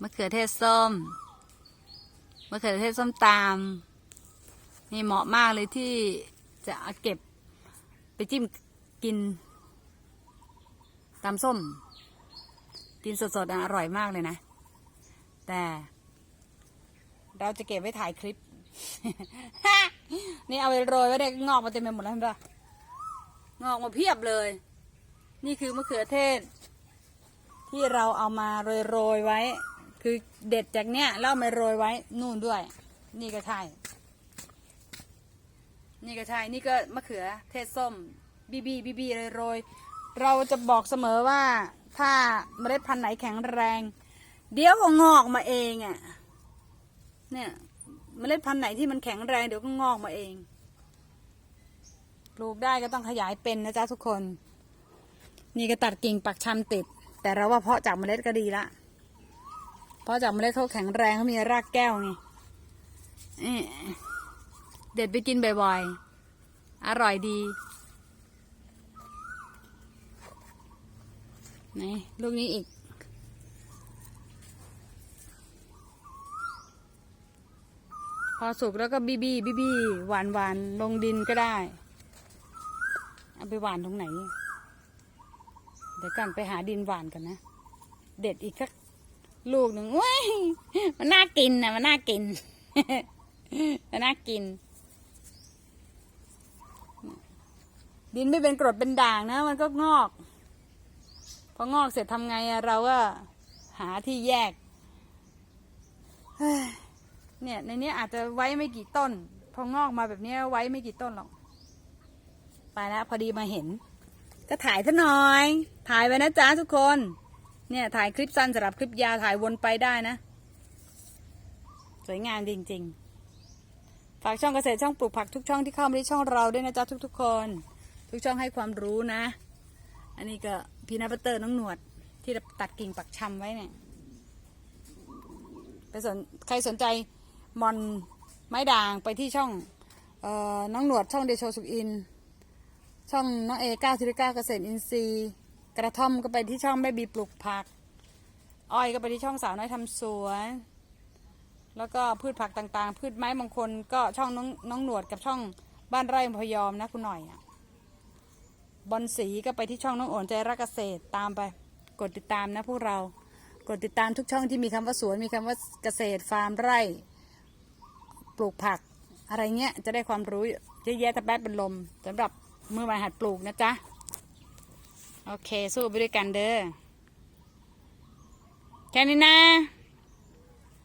มะเขือเทศส้ม มะเขือเทศส้มตามนี่เหมาะมากเลยที่จะเอาเก็บไปจิ้มกินตำส้ม กินสดๆอะอร่อยมากเลยนะ แต่ เราจะเก็บไว้ถ่ายคลิป นี่เอาไปโรยไว้ได้งอกมาเต็มไปหมดแล้วเห็นปะงอกมาเพียบเลย นี่คือมะเขือเทศ ที่เราเอามาโรยๆไว้ คือเด็ดจากเนี้ยแล้วเอามาโรยไว้นู่นด้วย นี่ก็ใช่ นี่ก็ใช่ นี่ก็มะเขือเทศส้มบีบีบีบีโรย เราจะบอกเสมอว่าถ้าเมล็ดพันธุ์ไหนแข็งแรง เดี๋ยวก็งอกมาเองอะ่ะ เนี่ยเมล็ดพันธุ์ไหนที่มันแข็งแรงเดี๋ยวก็งอกมาเอง ปลูกได้ก็ต้องขยายเป็นนะจ๊ะทุกคน นี่ก็ตัดกิ่งปักชำติด แต่เราว่าเพาะจากเมล็ดก็ดีละ ราะจากเมล็ดเขาแข็งแรงเขามีรากแก้วไงเด็ดไปกินบ่อยๆ อร่อยดีไหนลูกนี้อีก พอสุกแล้วก็บีบีบีบีหวานหวานลงดินก็ได้ เอาไปหวานตรงไหน เดี๋ยวก่อนไปหาดินหวานกันนะ เด็ดอีกสัก ลูกหนึ่งเว้ยมันน่ากินนะมันน่ากิน มันน่ากิน ดินไม่เป็นกรดเป็นด่างนะ มันก็งอก พองอกเสร็จทำไงอะเราก็หาที่แยกเฮ้ยเนี่ยในนี้อาจจะไว้ไม่กี่ต้น พองอกมาแบบนี้ไว้ไม่กี่ต้นหรอก ไปแล้วพอดีมาเห็น ก็ถ่ายซะหน่อย ถ่ายไว้นะจ๊ะทุกคน เนี่ยถ่ายคลิปสั้นสำหรับคลิปยาวถ่ายวนไปได้นะ สวยงามจริง ๆ ฝากช่องเกษตรช่องปลูกผักทุกช่องที่เข้ามาที่ช่องเราด้วยนะจ๊ะทุกๆคน ทุกช่องให้ความรู้นะ อันนี้ก็พีนัทบัตเตอร์น้องหนวด ที่ตัดกิ่งปักชำไว้เนี่ยไปสนใครสนใจมอนไม้ด่างไปที่ช่องออน้องหนวดช่องเดโชสุขอิน ช่องน้องเอเก้าธุรก้าเกษตรอินทรีย์ กระท่อมก็ไปที่ช่องแม่บีปลูกผัก อ้อยก็ไปที่ช่องสาวน้อยทำสวน แล้วก็พืชผักต่างๆ พืชไม้มงคลก็ช่องน้องน้องหนวดกับช่องบ้านไร่พยอมนะคุณหน่อยอะบอลสีก็ไปที่ช่องน้องโอนใจรักเกษตรตามไป กดติดตามนะพวกเรา กดติดตามทุกช่องที่มีคำว่าสวนมีคำว่าเกษตรฟาร์มไร่ ปลูกผัก อะไรเงี้ยจะได้ความรู้เยอะแยะแต่แป๊ดเป็นลมสำหรับมือใหม่หัดปลูกนะจ๊ะ โอเค สู้ไปด้วยกันเด้อแค่นี้นะ